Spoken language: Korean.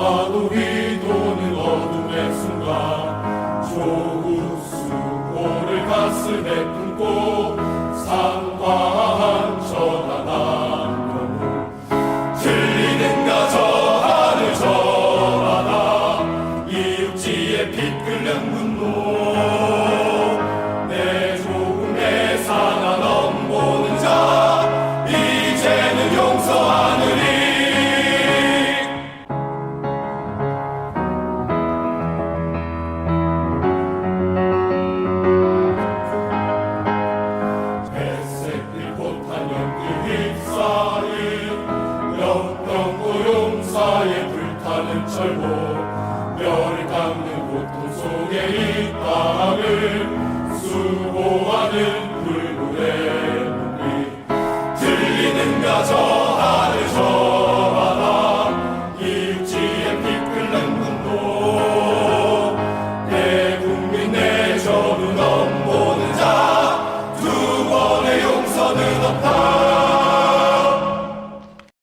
아우리 도는 어둠의 순간 조국 수고를 가슴에 품고 상과한 전하나 영웅 들리는가 저 하늘 저 바다 이웃지에 빛 끓는 분노 영평고 용사의 불타는 철보 뼈를 깎는 고통 속에 수고하는